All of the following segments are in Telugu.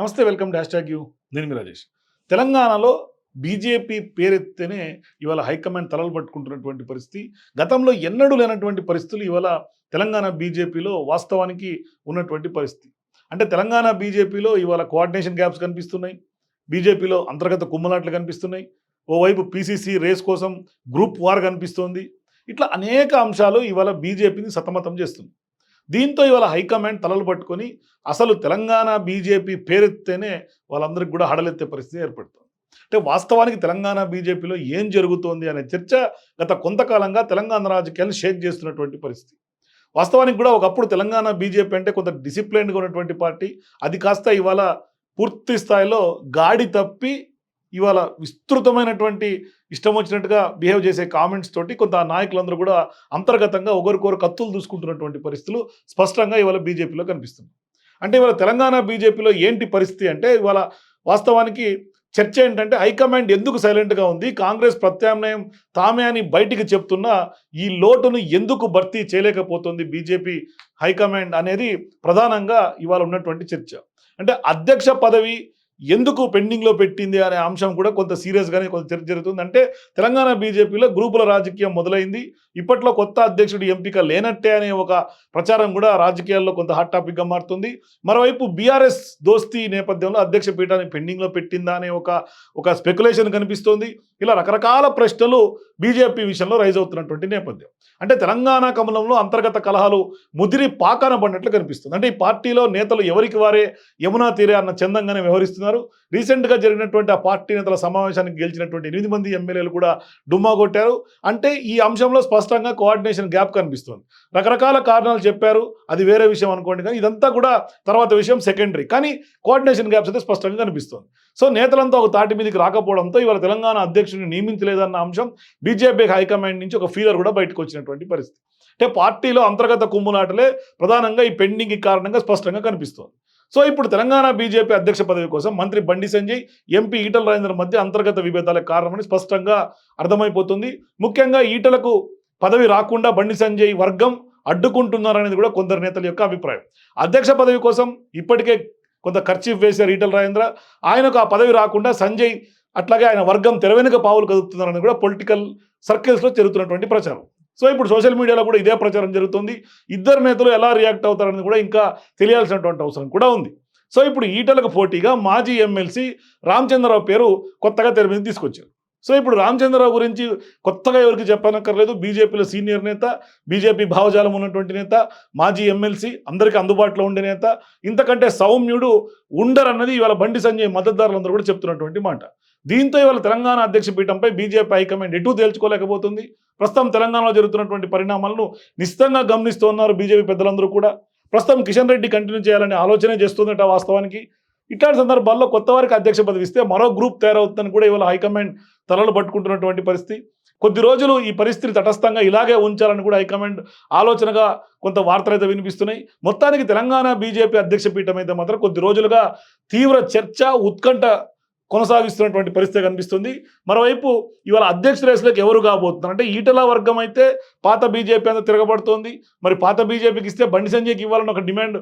నమస్తే వెల్కమ్ డాష్ ట్యాగ్ యూ. నేను మీ రాజేష్. తెలంగాణలో బీజేపీ పేరెత్తేనే ఇవాళ హైకమాండ్ తలలు పట్టుకుంటున్నటువంటి పరిస్థితి. గతంలో ఎన్నడూ లేనటువంటి పరిస్థితులు ఇవాళ తెలంగాణ బీజేపీలో వాస్తవానికి ఉన్నటువంటి పరిస్థితి. అంటే తెలంగాణ బీజేపీలో ఇవాళ కోఆర్డినేషన్ గ్యాప్స్ కనిపిస్తున్నాయి. బీజేపీలో అంతర్గత కుమ్మలాట్లు కనిపిస్తున్నాయి. ఓవైపు పీసీసీ రేస్ కోసం గ్రూప్ వార్ కనిపిస్తోంది. ఇట్లా అనేక అంశాలు ఇవాళ బీజేపీని సతమతం చేస్తుంది దీంతో ఇవాళ హైకమాండ్ తలలు పట్టుకొని అసలు తెలంగాణ బీజేపీ పేరెత్తేనే వాళ్ళందరికీ కూడా హడలెత్తే పరిస్థితి ఏర్పడుతుంది. అంటే వాస్తవానికి తెలంగాణ బీజేపీలో ఏం జరుగుతోంది అనే చర్చ గత కొంతకాలంగా తెలంగాణ రాజకీయాలు షేక్ చేస్తున్నటువంటి పరిస్థితి. వాస్తవానికి కూడా ఒకప్పుడు తెలంగాణ బీజేపీ అంటే కొంత డిసిప్లైన్గా ఉన్నటువంటి పార్టీ అది కాస్త ఇవాళ పూర్తి స్థాయిలో గాడి తప్పి ఇవాళ విస్తృతమైనటువంటి ఇష్టం వచ్చినట్టుగా బిహేవ్ చేసే కామెంట్స్ తోటి కొంత నాయకులందరూ కూడా అంతర్గతంగా ఒకరికొకరు కత్తులు దూసుకుంటున్నటువంటి పరిస్థితులు స్పష్టంగా ఇవాళ బీజేపీలో కనిపిస్తుంది అంటే ఇవాళ తెలంగాణ బీజేపీలో ఏంటి పరిస్థితి అంటే ఇవాళ వాస్తవానికి చర్చ ఏంటంటే హైకమాండ్ ఎందుకు సైలెంట్గా ఉంది? కాంగ్రెస్ ప్రత్యామ్నాయం తామే అని బయటికి చెప్తున్నా ఈ లోటును ఎందుకు భర్తీ చేయలేకపోతుంది బీజేపీ హైకమాండ్ అనేది ప్రధానంగా ఇవాళ ఉన్నటువంటి చర్చ. అంటే అధ్యక్ష పదవి ఎందుకు పెండింగ్లో పెట్టింది అనే అంశం కూడా కొంత సీరియస్గానే కొంత చర్చ జరుగుతుంది. అంటే తెలంగాణ బీజేపీలో గ్రూపుల రాజకీయం మొదలైంది. ఇప్పట్లో కొత్త అధ్యక్షుడు ఎంపిక లేనట్టే అనే ఒక ప్రచారం కూడా రాజకీయాల్లో కొంత హాట్ టాపిక్గా మారుతుంది. మరోవైపు బీఆర్ఎస్ దోస్తీ నేపథ్యంలో అధ్యక్ష పీఠాన్ని పెండింగ్లో పెట్టిందా అనే ఒక ఒక స్పెక్యులేషన్ కనిపిస్తోంది. ఇలా రకరకాల ప్రశ్నలు బీజేపీ విషయంలో రైజ్ అవుతున్నటువంటి నేపథ్యం. అంటే తెలంగాణ కమలంలో అంతర్గత కలహాలు ముదిరి పాకాన పడినట్లు కనిపిస్తుంది. అంటే ఈ పార్టీలో నేతలు ఎవరికి వారే యమునా తీరే అన్న చందంగానే వ్యవహరిస్తున్నారు. రీసెంట్గా జరిగినటువంటి ఆ పార్టీ నేతల సమావేశానికి గెలిచినటువంటి ఎనిమిది మంది ఎమ్మెల్యేలు కూడా డుమ్మా కొట్టారు. అంటే ఈ అంశంలో స్పష్టంగా కోఆర్డినేషన్ గ్యాప్ కనిపిస్తుంది. రకరకాల కారణాలు చెప్పారు. అది వేరే విషయం అనుకోండి. కానీ ఇదంతా కూడా తర్వాత విషయం సెకండరీ కానీ కోఆర్డినేషన్ గ్యాప్స్ అయితే స్పష్టంగా కనిపిస్తుంది. సో నేతలంతా ఒక తాటి మీదకి రాకపోవడంతో ఇవాళ తెలంగాణ అధ్యక్షుడిని నియమించలేదన్న అంశం బీజేపీ హైకమాండ్ నుంచి ఒక ఫీలర్ కూడా బయటకు వచ్చినటువంటి పరిస్థితి. అంటే పార్టీలో అంతర్గత కుమ్ములాటలే ప్రధానంగా ఈ పెండింగ్ కారణంగా స్పష్టంగా కనిపిస్తోంది. సో ఇప్పుడు తెలంగాణ బీజేపీ అధ్యక్ష పదవి కోసం మంత్రి బండి సంజయ్ ఎంపీ ఈటల రాజేంద్ర మధ్య అంతర్గత విభేదాలకు కారణమని స్పష్టంగా అర్థమైపోతుంది. ముఖ్యంగా ఈటలకు పదవి రాకుండా బండి సంజయ్ వర్గం అడ్డుకుంటున్నారనేది కూడా కొందరు నేతల యొక్క అభిప్రాయం. అధ్యక్ష పదవి కోసం ఇప్పటికే కొంత ఖర్చు వేశారు ఈటల రాజేంద్ర. ఆయనకు ఆ పదవి రాకుండా సంజయ్ అట్లాగే ఆయన వర్గం తెరవెనుక పావులు కదుపుతున్నారని కూడా పొలిటికల్ సర్కిల్స్లో జరుగుతున్నటువంటి ప్రచారం. సో ఇప్పుడు సోషల్ మీడియాలో కూడా ఇదే ప్రచారం జరుగుతుంది. ఇద్దరు నేతలు ఎలా రియాక్ట్ అవుతారని కూడా ఇంకా తెలియాల్సినటువంటి అవసరం కూడా ఉంది. సో ఇప్పుడు ఈటలకు పోటీగా మాజీ ఎమ్మెల్సీ రామచంద్రరావు పేరు కొత్తగా తెర మీద తీసుకొచ్చారు. సో ఇప్పుడు రామచంద్రరావు గురించి కొత్తగా ఎవరికి చెప్పనక్కర్లేదు. బీజేపీలో సీనియర్ నేత బీజేపీ భావజాలం ఉన్నటువంటి నేత మాజీ ఎమ్మెల్సీ అందరికీ అందుబాటులో ఉండే నేత ఇంతకంటే సౌమ్యుడు ఉండరన్నది ఇవాళ బండి సంజయ్ మద్దతుదారులందరూ కూడా చెప్తున్నటువంటి మాట. దీంతో ఇవాళ తెలంగాణ అధ్యక్ష పీఠంపై బీజేపీ హైకమాండ్ ఎటు తేల్చుకోలేకపోతుంది. ప్రస్తుతం తెలంగాణలో జరుగుతున్నటువంటి పరిణామాలను నిశ్చితంగా గమనిస్తున్నారు బీజేపీ పెద్దలందరూ కూడా. ప్రస్తుతం కిషన్ రెడ్డి కంటిన్యూ చేయాలనే ఆలోచనే చేస్తుందట వాస్తవానికి. ఇట్లాంటి సందర్భాల్లో కొత్త వారికి అధ్యక్ష పదవి ఇస్తే మరో గ్రూప్ తయారవుతుందని కూడా ఇవాళ హైకమాండ్ తలలు పట్టుకుంటున్నటువంటి పరిస్థితి. కొద్ది రోజులు ఈ పరిస్థితి తటస్థంగా ఇలాగే ఉంచాలని కూడా హైకమాండ్ ఆలోచనగా కొంత వార్తలు అయితే వినిపిస్తున్నాయి. మొత్తానికి తెలంగాణ బీజేపీ అధ్యక్ష పీఠం అయితే మాత్రం కొద్ది రోజులుగా తీవ్ర చర్చ ఉత్కంఠ కొనసాగిస్తున్నటువంటి పరిస్థితి కనిపిస్తుంది. మరోవైపు ఇవాళ అధ్యక్ష రేసులకు ఎవరు కాబోతున్నారు? అంటే ఈటల వర్గం అయితే పాత బీజేపీ అంతా తిరగబడుతోంది. మరి పాత బీజేపీకి ఇస్తే బండి సంజయ్కి ఇవ్వాలని ఒక డిమాండ్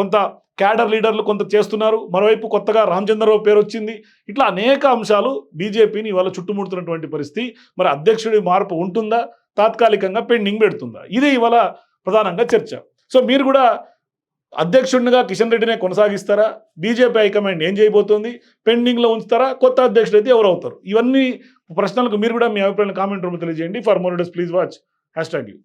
కొంత క్యాడర్ లీడర్లు కొంత చేస్తున్నారు. మరోవైపు కొత్తగా రామచంద్రరావు పేరు వచ్చింది. ఇట్లా అనేక అంశాలు బీజేపీని ఇవాళ చుట్టుముడుతున్నటువంటి పరిస్థితి. మరి అధ్యక్షుడి మార్పు ఉంటుందా? తాత్కాలికంగా పెండింగ్ పెడుతుందా? ఇది ఇవాళ ప్రధానంగా చర్చ. సో మీరు కూడా అధ్యక్షుడిగా కిషన్ రెడ్డినే కొనసాగిస్తారా? బీజేపీ హైకమాండ్ ఏం చేయబోతోంది? పెండింగ్లో ఉంచుతారా? కొత్త అధ్యక్షుడు అయితే ఎవరు అవుతారు ఇవన్నీ ప్రశ్నలకు మీరు కూడా మీ అభిప్రాయాన్ని కామెంట్ రూపంలో తెలియజేయండి. For more days please watch. Hash tag you.